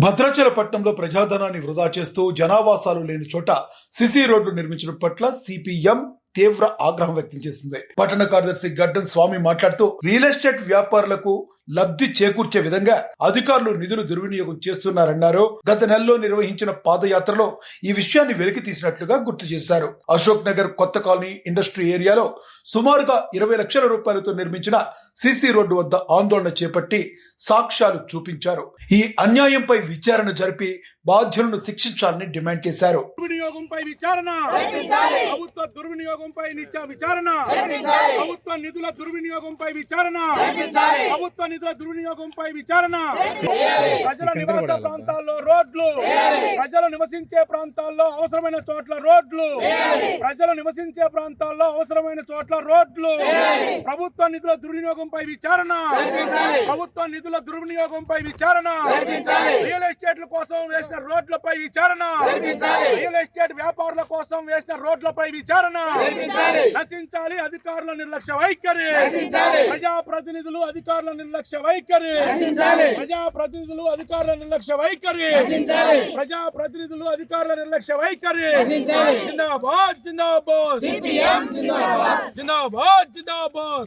భద్రాచలపట్నంలో ప్రజాధనాన్ని వృధా చేస్తూ జనావాసాలు లేని చోట సిసి రోడ్లు నిర్మించడం పట్ల సిపిఎం తీవ్ర ఆగ్రహం వ్యక్తం చేస్తుంది పట్టణ కార్యదర్శి గడ్డం స్వామి మాట్లాడుతూ రియల్ ఎస్టేట్ వ్యాపారులకు లబ్ధి చేకూర్చే విధంగా అధికారులు నిధులు దుర్వినియోగం చేస్తున్నారన్నారు. గత నెలలో నిర్వహించిన పాదయాత్రలో ఈ విషయాన్ని వెలికి తీసినట్లుగా గుర్తు చేశారు. అశోక్ నగర్ కొత్త కాలనీ ఇండస్ట్రీ ఏరియాలో సుమారుగా ఇరవై లక్షల రూపాయలతో నిర్మించిన సిసి రోడ్డు వద్ద ఆందోళన చేపట్టి సాక్ష్యాలు చూపించారు. ఈ అన్యాయంపై విచారణ జరిపి బాధ్యులను శిక్షించాలని డిమాండ్ చేశారు. దుర్వినియోగంపై విచారణ. ప్రభుత్వ దుర్వినియోగంపై నిత్య విచారణ. ప్రభుత్వ నిధుల దుర్వినియోగంపై విచారణ. ప్రభుత్వ నిధుల దుర్వినియోగంపై విచారణ. ప్రజల నివాస ప్రాంతాల్లో రోడ్లు. ప్రజలు నివసించే ప్రాంతాల్లో అవసరమైన చోట్ల రోడ్లు. ప్రజలు నివసించే ప్రాంతాల్లో అవసరమైన చోట్ల రోడ్లు. ప్రభుత్వ నిధుల దుర్వినియోగంపై విచారణ. ప్రభుత్వ నిధుల దుర్వినియోగంపై విచారణ. రియల్ ఎస్టేట్ల కోసం వేసిన రోడ్లపై విచారణ. రియల్ ఎస్టేట్ వ్యాపారుల కోసం వేసిన రోడ్లపై విచారణ. నశించాలి అధికారుల నిర్లక్ష్య వైఖరి. ప్రజా ప్రతినిధులు అధికారుల నిర్లక్ష్య వైఖరి ప్రజా ప్రతినిధులు అధికారుల నిర్లక్ష్య వైఖరి ప్రజా ప్రతినిధులు అధికారుల నిర్లక్ష్య వైఖరి జిందాబాద్ జిందాబాద్. జిందాబాద్. జిందాబాద్ జిందాబాద్.